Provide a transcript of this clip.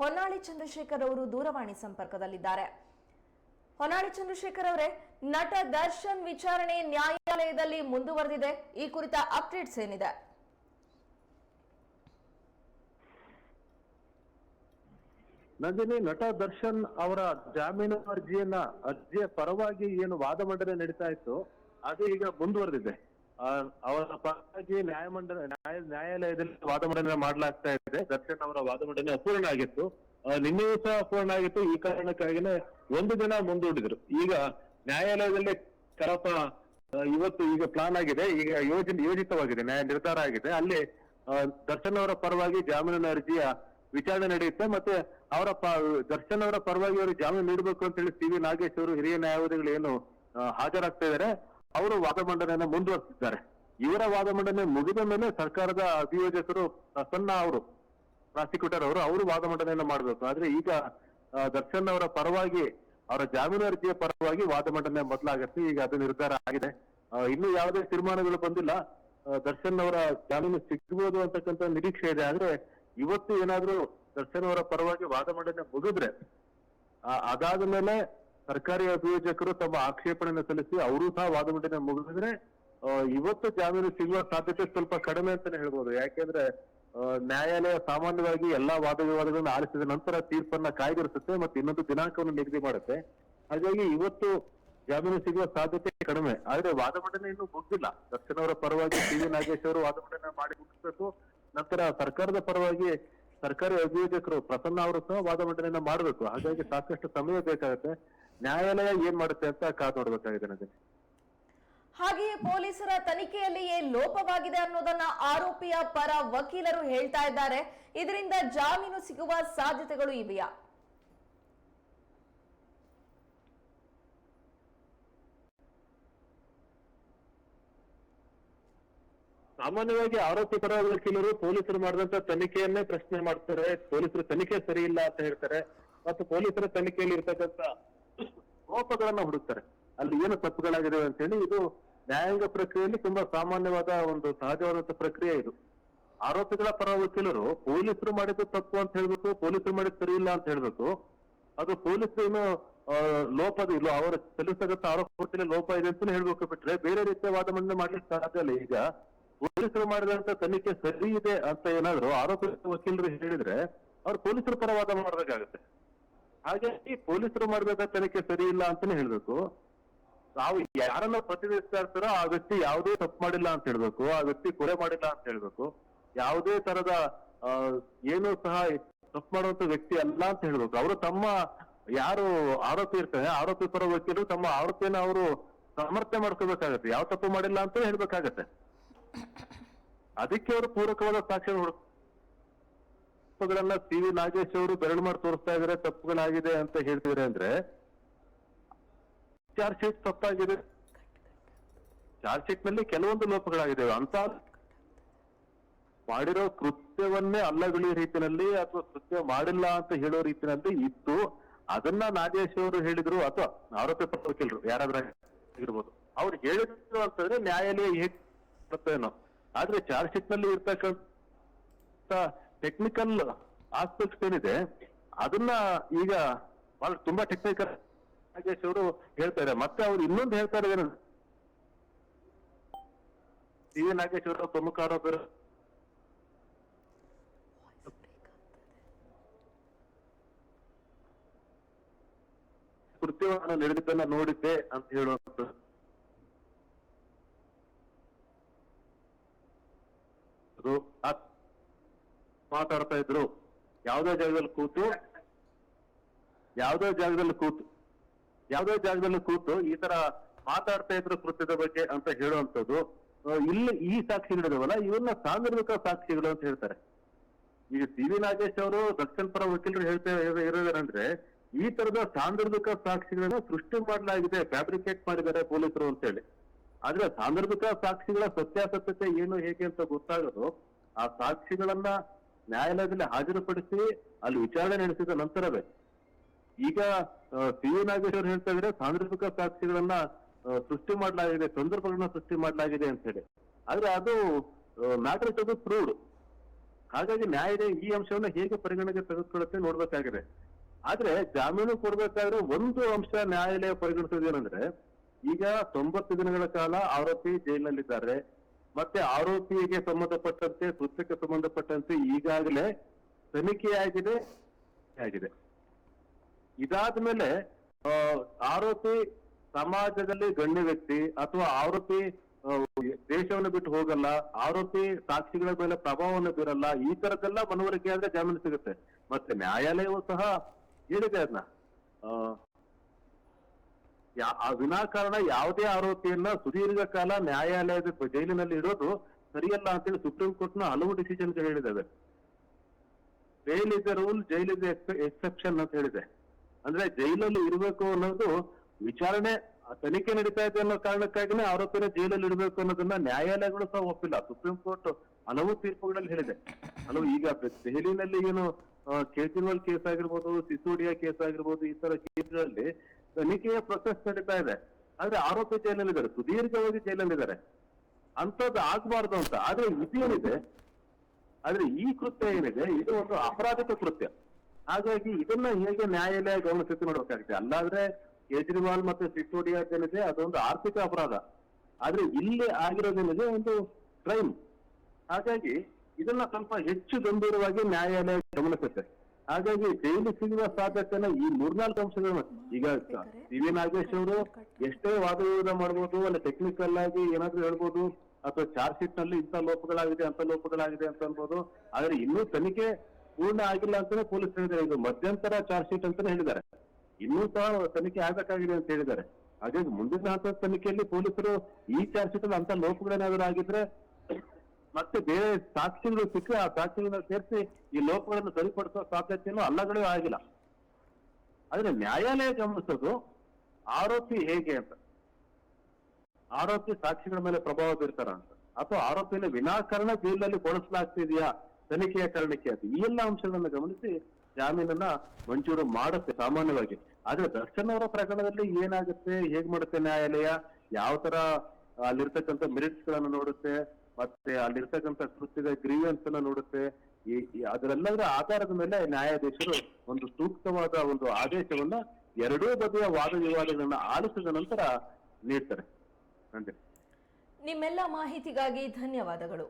ಹೊನ್ನಾಳಿ ಚಂದ್ರಶೇಖರ್ ಅವರು ದೂರವಾಣಿ ಸಂಪರ್ಕದಲ್ಲಿದ್ದಾರೆ. ಹೊನ್ನಾಳಿ ಚಂದ್ರಶೇಖರ್ ಅವರೇ, ನಟ ದರ್ಶನ್ ವಿಚಾರಣೆ ನ್ಯಾಯಾಲಯದಲ್ಲಿ ಮುಂದುವರೆದಿದೆ. ಈ ಕುರಿತ ಅಪ್ಡೇಟ್ಸ್ ಏನಿದೆ? ನಂದಿನಿ, ನಟ ದರ್ಶನ್ ಅವರ ಜಾಮೀನು ಅರ್ಜಿಯನ್ನ ಅರ್ಜಿಯ ಪರವಾಗಿ ಏನು ವಾದ ಮಂಡನೆ ನಡೀತಾ ಇತ್ತು, ಅದು ಈಗ ಮುಂದುವರೆದಿದೆ. ಅವರ ಪರವಾಗಿ ನ್ಯಾಯಮಂಡಲ ನ್ಯಾಯ, ನ್ಯಾಯಾಲಯದಲ್ಲಿ ವಾದ ಮಂಡನೆ ಮಾಡಲಾಗ್ತಾ ಇದೆ. ದರ್ಶನ್ ಅವರ ವಾದ ಮಂಡನೆ ಅಪೂರ್ಣ ಆಗಿತ್ತು. ನಿನ್ನೆಯೂ ಸಹ ಅಪೂರ್ಣ ಆಗಿತ್ತು. ಈ ಕಾರಣಕ್ಕಾಗಿನೇ ಒಂದು ದಿನ ಮುಂದೂಡಿದ್ರು. ಈಗ ನ್ಯಾಯಾಲಯದಲ್ಲಿ ಕರಪ ಇವತ್ತು ಈಗ ಪ್ಲಾನ್ ಆಗಿದೆ. ಈಗ ಯೋಜನೆ ಯೋಜಿತವಾಗಿದೆ. ನ್ಯಾಯ ನಿರ್ಧಾರ ಆಗಿದೆ. ಅಲ್ಲಿ ದರ್ಶನ್ ಅವರ ಪರವಾಗಿ ಜಾಮೀನಿನ ಅರ್ಜಿಯ ವಿಚಾರಣೆ ನಡೆಯುತ್ತೆ. ಮತ್ತೆ ಅವರ ದರ್ಶನ್ ಅವರ ಪರವಾಗಿ ಅವರು ಜಾಮೀನು ನೀಡಬೇಕು ಅಂತ ಹೇಳಿ ಸಿ ವಿ ನಾಗೇಶ್ ಅವರು ಹಿರಿಯ ನ್ಯಾಯವಾದಿಗಳು ಏನು ಹಾಜರಾಗ್ತಾ ಇದ್ದಾರೆ. ಅವರು ವಾದ ಮಂಡನೆಯನ್ನ ಮುಂದುವರಿಸಿದ್ದಾರೆ. ಇವರ ವಾದ ಮಂಡನೆ ಮುಗಿದ ಮೇಲೆ ಸರ್ಕಾರದ ಅಭಿಯೋಜಕರು ಪ್ರಸನ್ನ ಅವರು, ಪ್ರಾಸಿಕ್ಯೂಟರ್ ಅವರು ಅವರು ವಾದ ಮಂಡನೆಯನ್ನ ಮಾಡಬೇಕು. ಆದ್ರೆ ಈಗ ದರ್ಶನ್ ಅವರ ಪರವಾಗಿ, ಅವರ ಜಾಮೀನು ಅರ್ಜಿಯ ಪರವಾಗಿ ವಾದ ಮಂಡನೆ ಮೊದಲಾಗತ್ತೆ. ಈಗ ಅದು ನಿರ್ಧಾರ ಆಗಿದೆ. ಇನ್ನು ಯಾವುದೇ ತೀರ್ಮಾನಗಳು ಬಂದಿಲ್ಲ. ದರ್ಶನ್ ಅವರ ಜಾಮೀನು ಸಿಗ್ಬೋದು ಅಂತಕ್ಕಂಥ ನಿರೀಕ್ಷೆ ಇದೆ. ಆದ್ರೆ ಇವತ್ತು ಏನಾದ್ರೂ ದರ್ಶನ್ ಅವರ ಪರವಾಗಿ ವಾದ ಮಂಡನೆ ಮುಗಿದ್ರೆ ಅದಾದ ಮೇಲೆ ಸರ್ಕಾರಿ ಅಭಿಯೋಜಕರು ತಮ್ಮ ಆಕ್ಷೇಪಣೆಯನ್ನು ಸಲ್ಲಿಸಿ ಅವರು ಸಹ ವಾದ ಮಂಡನೆ ಮುಗಿದ್ರೆ ಇವತ್ತು ಜಾಮೀನು ಸಿಗುವ ಸಾಧ್ಯತೆ ಸ್ವಲ್ಪ ಕಡಿಮೆ ಅಂತಾನೆ ಹೇಳ್ಬೋದು. ಯಾಕೆಂದ್ರೆ ನ್ಯಾಯಾಲಯ ಸಾಮಾನ್ಯವಾಗಿ ಎಲ್ಲಾ ವಾದ ವಿವಾದಗಳನ್ನ ಆಲಿಸಿದ ನಂತರ ತೀರ್ಪನ್ನ ಕಾಯ್ದಿರಿಸುತ್ತೆ ಮತ್ತೆ ಇನ್ನೊಂದು ದಿನಾಂಕವನ್ನು ನಿಗದಿ ಮಾಡುತ್ತೆ. ಹಾಗಾಗಿ ಇವತ್ತು ಜಾಮೀನು ಸಿಗುವ ಸಾಧ್ಯತೆ ಕಡಿಮೆ. ಆದ್ರೆ ವಾದ ಮಂಡನೆ ಇನ್ನೂ ಮುಗಿದಿಲ್ಲ. ದರ್ಶನ್ ಅವರ ಪರವಾಗಿ ಸಿ ವಿ ನಾಗೇಶ್ ಅವರು ವಾದ ಮಂಡನೆ ಮಾಡಿ ಮುಗಿಸ್ಬೇಕು. ನಂತರ ಸರ್ಕಾರದ ಪರವಾಗಿ ಸರ್ಕಾರಿ ಅಭಿಯೋಜಕರು ಪ್ರಸನ್ನ ಅವರು ಸಹ ವಾದ ಮಂಡನೆಯನ್ನ ಮಾಡಬೇಕು. ಹಾಗಾಗಿ ಸಾಕಷ್ಟು ಸಮಯ ಬೇಕಾಗುತ್ತೆ. ನ್ಯಾಯಾಲಯ ಏನ್ ಮಾಡುತ್ತೆ ಅಂತ ಕಾದು ನೋಡ್ಬೇಕಾಗಿದೆ ನನಗೆ. ಹಾಗೆಯೇ ಪೊಲೀಸರ ತನಿಖೆಯಲ್ಲಿಯೇ ಲೋಪವಾಗಿದೆ ಅನ್ನೋದನ್ನ ಆರೋಪಿಯ ಪರ ವಕೀಲರು ಹೇಳ್ತಾ ಇದ್ದಾರೆ. ಇದರಿಂದ ಜಾಮೀನು ಸಿಗುವ ಸಾಧ್ಯತೆಗಳು ಇವೆಯಾ? ಸಾಮಾನ್ಯವಾಗಿ ಆರೋಪಿ ಪರ ವಕೀಲರು ಪೊಲೀಸರು ಮಾಡಿದಂತ ತನಿಖೆಯನ್ನೇ ಪ್ರಶ್ನೆ ಮಾಡ್ತಾರೆ. ಪೊಲೀಸರು ತನಿಖೆ ಸರಿ ಇಲ್ಲ ಅಂತ ಹೇಳ್ತಾರೆ. ಮತ್ತು ಪೊಲೀಸರ ತನಿಖೆಯಲ್ಲಿ ಇರ್ತಕ್ಕಂಥ ಲೋಪಗಳನ್ನ ಹುಡುಕ್ತಾರೆ. ಅಲ್ಲಿ ಏನು ತಪ್ಪುಗಳಾಗಿದೆ ಅಂತ ಹೇಳಿ ಇದು ನ್ಯಾಯಾಂಗ ಪ್ರಕ್ರಿಯೆಯಲ್ಲಿ ತುಂಬಾ ಸಾಮಾನ್ಯವಾದ ಒಂದು ಸಹಜವಾದಂತ ಪ್ರಕ್ರಿಯೆ ಇದು. ಆರೋಪಿಗಳ ಪರ ವಕೀಲರು ಪೊಲೀಸರು ಮಾಡಿದ್ದು ತಪ್ಪು ಅಂತ ಹೇಳ್ಬೇಕು, ಪೊಲೀಸರು ಮಾಡಿದ್ ಸರಿ ಇಲ್ಲ ಅಂತ ಹೇಳ್ಬೇಕು. ಅದು ಪೊಲೀಸರು ಏನು ಲೋಪದ ಇಲ್ಲ, ಅವರ ಸಲ್ಲಿಸತಕ್ಕಂಥ ಆರೋಪದಲ್ಲಿ ಲೋಪ ಇದೆ ಅಂತ ಹೇಳ್ಬೇಕು ಬಿಟ್ರೆ ಬೇರೆ ರೀತಿಯ ವಾದ ಮಂಡನೆ ಮಾಡ್ಲಿಕ್ಕೆ ಸಾಧ್ಯ ಇಲ್ಲ. ಈಗ ಪೊಲೀಸರು ಮಾಡಿದಂತ ತನಿಖೆ ಸರಿ ಇದೆ ಅಂತ ಏನಾದ್ರು ಆರೋಪಿ ವಕೀಲರು ಹೇಳಿದ್ರೆ ಅವ್ರು ಪೊಲೀಸರ ಪರ ವಾದ ಮಾಡ್ಬೇಕಾಗತ್ತೆ. ಹಾಗಾಗಿ ಪೊಲೀಸರು ಮಾಡಿದಂತ ತನಿಖೆ ಸರಿ ಇಲ್ಲ ಅಂತಾನೆ ಹೇಳ್ಬೇಕು. ನಾವು ಯಾರನ್ನ ಪ್ರತಿನಿಧಿಸ್ತಾ ಇರ್ತಾರೋ ಆ ವ್ಯಕ್ತಿ ಯಾವುದೇ ತಪ್ಪು ಮಾಡಿಲ್ಲ ಅಂತ ಹೇಳ್ಬೇಕು, ಆ ವ್ಯಕ್ತಿ ಕೊಲೆ ಮಾಡಿಲ್ಲ ಅಂತ ಹೇಳ್ಬೇಕು, ಯಾವುದೇ ತರದ ಏನೂ ಸಹ ತಪ್ಪು ಮಾಡುವಂತ ವ್ಯಕ್ತಿ ಅಲ್ಲ ಅಂತ ಹೇಳ್ಬೇಕು. ಅವರು ತಮ್ಮ ಯಾರು ಆರೋಪಿ ಇರ್ತಾರೆ, ಆರೋಪಿ ಪರ ವಕೀಲರು ತಮ್ಮ ಆರೋಪಿಯನ್ನ ಅವರು ಸಮರ್ಥನೆ ಮಾಡ್ಕೋಬೇಕಾಗತ್ತೆ ಯಾವ ತಪ್ಪು ಮಾಡಿಲ್ಲ ಅಂತ ಹೇಳ್ಬೇಕಾಗತ್ತೆ. ಅದಕ್ಕೆ ಅವರು ಪೂರಕವಾದ ಸಾಕ್ಷ್ಯ ಹುಡುಕಗಳನ್ನ ತಪ್ಪುಗಳನ್ನ ಸಿ ವಿ ನಾಗೇಶ್ ಅವರು ಬೆರಳು ಮಾಡಿ ತೋರಿಸ್ತಾ ಇದಾರೆ ತಪ್ಪುಗಳಾಗಿದೆ ಅಂತ ಹೇಳ್ತಿದ್ರೆ ಅಂದ್ರೆ ಚಾರ್ಜ್ ಶೀಟ್ ತಪ್ಪಾಗಿದೆ. ಚಾರ್ಜ್ ಶೀಟ್ನಲ್ಲಿ ಕೆಲವೊಂದು ಲೋಪಗಳಾಗಿದೆ ಅಂತ ಮಾಡಿರೋ ಕೃತ್ಯವನ್ನೇ ಅಲ್ಲಗಳಿ ರೀತಿಯಲ್ಲಿ ಅಥವಾ ಕೃತ್ಯ ಮಾಡಿಲ್ಲ ಅಂತ ಹೇಳೋ ರೀತಿಯಲ್ಲಿ ಇತ್ತು ಅದನ್ನ ನಾಗೇಶ್ ಅವರು ಹೇಳಿದ್ರು ಅಥವಾ ಆರೋಪಿ ವಕೀಲರು ಯಾರಾದ್ರೂ ಇರ್ಬೋದು ಅವ್ರು ಹೇಳಿದ್ರು ಅಂತಂದ್ರೆ ನ್ಯಾಯಾಲಯ ಹೇಗೆ ಏನೋ ಆದ್ರೆ ಚಾರ್ಜ್ ಶೀಟ್ನಲ್ಲಿ ಇರ್ತಕ್ಕಂಥ ಟೆಕ್ನಿಕಲ್ ಆಸ್ಪೆಕ್ಟ್ಸ್ ಏನಿದೆ, ಅದನ್ನ ಈಗ ಬಹಳ ತುಂಬಾ ಟೆಕ್ನಿಕಲ್ ನಾಗೇಶ್ ಅವರು ಹೇಳ್ತಾರೆ. ಮತ್ತೆ ಅವ್ರು ಇನ್ನೊಂದು ಹೇಳ್ತಾರೆ ಏನು ಸಿ. ವಿ ನಾಗೇಶ್ ಅವರ ಪ್ರಮುಖ ಆರೋಪಿಗಳು ಕೃತ್ಯವನ್ನು ನಡೆದಿದ್ದನ್ನ ನೋಡಿದ್ದೆ ಅಂತ ಹೇಳುವಂತ ಮಾತಾಡ್ತಾ ಇದ್ರು. ಯಾವ್ದೋ ಜಾಗದಲ್ಲಿ ಕೂತು ಯಾವ್ದೋ ಜಾಗದಲ್ಲಿ ಕೂತು ಯಾವ್ದೋ ಜಾಗದಲ್ಲೂ ಕೂತು ಈ ತರ ಮಾತಾಡ್ತಾ ಇದ್ರು ಕೃತ್ಯದ ಬಗ್ಗೆ ಅಂತ ಹೇಳುವಂತದ್ದು ಇಲ್ಲಿ ಈ ಸಾಕ್ಷಿಗಳಿದಾವಲ್ಲ ಇವನ್ನ ಸಾಂದರ್ಭಿಕ ಸಾಕ್ಷಿಗಳು ಅಂತ ಹೇಳ್ತಾರೆ. ಈಗ ಸಿ ವಿ ನಾಗೇಶ್ ಅವರು ದಕ್ಷಿಣ ಪರ ವಕೀಲರು ಹೇಳ್ತಾ ಇರೋ- ಇರೋದೇನಂದ್ರೆ, ಈ ತರದ ಸಾಂದರ್ಭಿಕ ಸಾಕ್ಷಿಗಳನ್ನ ಸೃಷ್ಟಿ ಮಾಡಲಾಗಿದೆ, ಫ್ಯಾಬ್ರಿಕೇಟ್ ಮಾಡಿದ್ದಾರೆ ಪೊಲೀಸರು ಅಂತ ಹೇಳಿ ಆದ್ರೆ ಸಾಂದರ್ಭಿಕ ಸಾಕ್ಷಿಗಳ ಸತ್ಯಾಸತ್ಯತೆ ಏನು, ಹೇಗೆ ಅಂತ ಗೊತ್ತಾಗೋದು. ಆ ಸಾಕ್ಷಿಗಳನ್ನ ನ್ಯಾಯಾಲಯದಲ್ಲಿ ಹಾಜರುಪಡಿಸಿ ಅಲ್ಲಿ ವಿಚಾರಣೆ ನಡೆಸಿದ ನಂತರವೇ ಈಗ ಸಿ ವಿ ನಾಗೇಶ್ವರ್ ಹೇಳ್ತಾ ಇದ್ರೆ ಸಾಂದರ್ಭಿಕ ಸಾಕ್ಷಿಗಳನ್ನ ಸೃಷ್ಟಿ ಮಾಡಲಾಗಿದೆ, ಸಂದರ್ಭಗಳನ್ನ ಸೃಷ್ಟಿ ಮಾಡಲಾಗಿದೆ ಅಂತ ಹೇಳಿ. ಆದ್ರೆ ಅದು ಮ್ಯಾಟರ್ ಬಿ ಪ್ರೂವ್ಡ್. ಹಾಗಾಗಿ ನ್ಯಾಯಾಲಯ ಈ ಅಂಶವನ್ನ ಹೇಗೆ ಪರಿಗಣನೆಗೆ ತೆಗೆದುಕೊಳ್ಳುತ್ತೆ ನೋಡ್ಬೇಕಾಗಿದೆ. ಆದ್ರೆ ಜಾಮೀನು ಕೊಡ್ಬೇಕಾದ್ರೆ ಒಂದು ಅಂಶ ನ್ಯಾಯಾಲಯ ಪರಿಗಣಿಸೋದೇನಂದ್ರೆ ಈಗ ತೊಂಬತ್ತು ದಿನಗಳ ಕಾಲ ಆರೋಪಿ ಜೈಲಿನಲ್ಲಿದ್ದಾರೆ ಮತ್ತೆ ಆರೋಪಿಗೆ ಸಂಬಂಧಪಟ್ಟಂತೆ ಕೃತ್ಯಕ್ಕೆ ಸಂಬಂಧಪಟ್ಟಂತೆ ಈಗಾಗಲೇ ತನಿಖೆಯಾಗಿದೆ, ಆಗಿದೆ. ಇದಾದ್ಮೇಲೆ ಮೇಲೆ ಆರೋಪಿ ಸಮಾಜದಲ್ಲಿ ಗಣ್ಯ ವ್ಯಕ್ತಿ ಅಥವಾ ಆರೋಪಿ ದೇಶವನ್ನು ಬಿಟ್ಟು ಹೋಗಲ್ಲ ಆರೋಪಿ ಸಾಕ್ಷಿಗಳ ಮೇಲೆ ಪ್ರಭಾವವನ್ನು ಬೀರಲ್ಲ ಈ ತರದ್ದೆಲ್ಲ ಮನವರಿಕೆ ಆದ್ರೆ ಜಾಮೀನು ಸಿಗುತ್ತೆ. ಮತ್ತೆ ನ್ಯಾಯಾಲಯವು ಸಹ ಹೇಳಿದೆ ಅದನ್ನ ಆ, ವಿನಾಕಾರಣ ಯಾವುದೇ ಆರೋಪಿಯನ್ನ ಸುದೀರ್ಘ ಕಾಲ ನ್ಯಾಯಾಲಯದ ಜೈಲಿನಲ್ಲಿ ಇಡೋದು ಸರಿಯಲ್ಲ ಅಂತೇಳಿ ಸುಪ್ರೀಂ ಕೋರ್ಟ್ನ ಹಲವು decision ಹೇಳಿದ್ದಾವೆ bail is rule jail is exception ಅಂತ ಹೇಳಿದೆ. ಅಂದ್ರೆ ಜೈಲಲ್ಲಿ ಇರಬೇಕು ಅನ್ನೋದು ವಿಚಾರಣೆ ತನಿಖೆ ನಡೀತಾ ಇದೆ ಅನ್ನೋ ಕಾರಣಕ್ಕಾಗಿನೇ ಆರೋಪಿನ ಜೈಲಲ್ಲಿ ಇಡಬೇಕು ಅನ್ನೋದನ್ನ ನ್ಯಾಯಾಲಯಗಳು ಸಹ ಒಪ್ಪಿಲ್ಲ. ಸುಪ್ರೀಂ ಕೋರ್ಟ್ ಹಲವು ತೀರ್ಪುಗಳಲ್ಲಿ ಹೇಳಿದೆ. ಹಲವು ಈಗ ದೆಹಲಿನಲ್ಲಿ ಏನು ಕೇಜ್ರಿವಾಲ್ ಕೇಸ್ ಆಗಿರ್ಬೋದು, ಸಿಸೋಡಿಯಾ ಕೇಸ್ ಆಗಿರ್ಬೋದು, ಈ ತರ ಕೇಸ್ಗಳಲ್ಲಿ ತನಿಖೆಯ ಪ್ರೊಸೆಸ್ ನಡೀತಾ ಇದೆ. ಆದ್ರೆ ಆರೋಪಿ ಜೈಲಲ್ಲಿದ್ದಾರೆ, ಸುದೀರ್ಘವಾಗಿ ಜೈಲಲ್ಲಿದ್ದಾರೆ. ಅಂತದ್ದು ಆಗ್ಬಾರ್ದು ಅಂತ. ಆದ್ರೆ ಏನಿದೆ? ಆದ್ರೆ ಈ ಕೃತ್ಯ ಏನಿದೆ? ಇದು ಒಂದು ಅಪರಾಧಿಕ ಕೃತ್ಯ. ಹಾಗಾಗಿ ಇದನ್ನ ಹೇಗೆ ನ್ಯಾಯಾಲಯ ಗಮನಿಸುತ್ತೆ ನೋಡ್ಬೇಕಾಗುತ್ತೆ? ಅಲ್ಲಾದ್ರೆ ಕೇಜ್ರಿವಾಲ್ ಮತ್ತೆ ಸಿಸೋಡಿಯಾ ಏನಿದೆ ಅದೊಂದು ಆರ್ಥಿಕ ಅಪರಾಧ. ಆದ್ರೆ ಇಲ್ಲಿ ಆಗಿರೋದೇನಿದೆ? ಒಂದು ಕ್ರೈಮ್. ಹಾಗಾಗಿ ಇದನ್ನ ಸ್ವಲ್ಪ ಹೆಚ್ಚು ಗಂಭೀರವಾಗಿ ನ್ಯಾಯಾಲಯ ಗಮನಿಸುತ್ತೆ ಹಾಗಾಗಿ ಜೈಲು ಸಿಗುವ ಸಾಧ್ಯತೆನ ಈ ಮೂರ್ನಾಲ್ಕು ಅಂಶಗಳು ಈಗ ಸಿ ವಿ ನಾಗೇಶ್ ಅವರು ಎಷ್ಟೇ ವಾದ ವಿವಾದ ಮಾಡ್ಬೋದು ಅಲ್ಲ ಟೆಕ್ನಿಕಲ್ ಆಗಿ ಏನಾದ್ರೂ ಹೇಳ್ಬೋದು ಅಥವಾ ಚಾರ್ಜ್ ಶೀಟ್ನಲ್ಲಿ ಇಂಥ ಲೋಪಗಳಾಗಿದೆ ಅಂತ ಲೋಪಗಳಾಗಿದೆ ಅಂತ ಅನ್ಬೋದು ಆದ್ರೆ ಇನ್ನೂ ತನಿಖೆ ಪೂರ್ಣ ಆಗಿಲ್ಲ ಅಂತಾನೆ ಪೊಲೀಸ್ ಹೇಳಿದ್ದಾರೆ. ಇದು ಮಧ್ಯಂತರ ಚಾರ್ಜ್ ಶೀಟ್ ಅಂತಾನೆ ಹೇಳಿದ್ದಾರೆ. ಇನ್ನೂ ಸಹ ತನಿಖೆ ಆಗಬೇಕಾಗಿದೆ ಅಂತ ಹೇಳಿದ್ದಾರೆ. ಹಾಗಾಗಿ ಮುಂದಿನ ಹಂತದ ತನಿಖೆಯಲ್ಲಿ ಪೊಲೀಸರು ಈ ಚಾರ್ಜ್ ಶೀಟ್ ಅಲ್ಲಿ ಅಂತ ಲೋಪಗಳೇನಾದ್ರೂ ಆಗಿದ್ರೆ ಮತ್ತೆ ಬೇರೆ ಸಾಕ್ಷಿಗಳು ಸಿಕ್ಕರೆ ಆ ಸಾಕ್ಷಿಗಳನ್ನ ಸೇರಿಸಿ ಈ ಲೋಪಗಳನ್ನು ಸರಿಪಡಿಸುವ ಸಾಧ್ಯತೆಯನ್ನು ಅಲ್ಲಗಳೇ ಆಗಿಲ್ಲ. ಆದ್ರೆ ನ್ಯಾಯಾಲಯ ಗಮನಿಸೋದು ಆರೋಪಿ ಹೇಗೆ ಅಂತ. ಆರೋಪಿ ಸಾಕ್ಷಿಗಳ ಮೇಲೆ ಪ್ರಭಾವ ಬೀರ್ತಾರ ಅಂತ. ಅಥವಾ ಆರೋಪಿನ ವಿನಾಕಾರಣ ಜೈಲಿನಲ್ಲಿ ಕೊಡಿಸಲಾಗ್ತಿದೆಯಾ? ತನಿಖೆಯ ಕಾರಣಕ್ಕೆ ಅದು. ಈ ಎಲ್ಲ ಅಂಶಗಳನ್ನ ಗಮನಿಸಿ ಜಾಮೀನನ್ನ ಮಂಜೂರು ಮಾಡುತ್ತೆ ಸಾಮಾನ್ಯವಾಗಿ. ಆದ್ರೆ ದರ್ಶನ್ ಅವರ ಪ್ರಕರಣದಲ್ಲಿ ಏನಾಗುತ್ತೆ, ಹೇಗ್ ಮಾಡುತ್ತೆ ನ್ಯಾಯಾಲಯ, ಯಾವ ತರ ಅಲ್ಲಿರ್ತಕ್ಕಂಥ ಮೆರಿಟ್ಸ್ ಗಳನ್ನ ನೋಡುತ್ತೆ, ಮತ್ತೆ ಅಲ್ಲಿರ್ತಕ್ಕಂಥ ಕೃತ್ಯದ ಗ್ರೀವೆನ್ಸ್ ಅನ್ನ ನೋಡುತ್ತೆ ಅದರೆಲ್ಲದರ ಆಧಾರದ ಮೇಲೆ ನ್ಯಾಯಾಧೀಶರು ಒಂದು ಸೂಕ್ತವಾದ ಒಂದು ಆದೇಶವನ್ನ ಎರಡೂ ಬಗೆಯ ವಾದ ವಿವಾದಗಳನ್ನ ಆಲಿಸಿದ ನಂತರ ನೀಡ್ತಾರೆ. ನಿಮ್ಮೆಲ್ಲ ಮಾಹಿತಿಗಾಗಿ ಧನ್ಯವಾದಗಳು.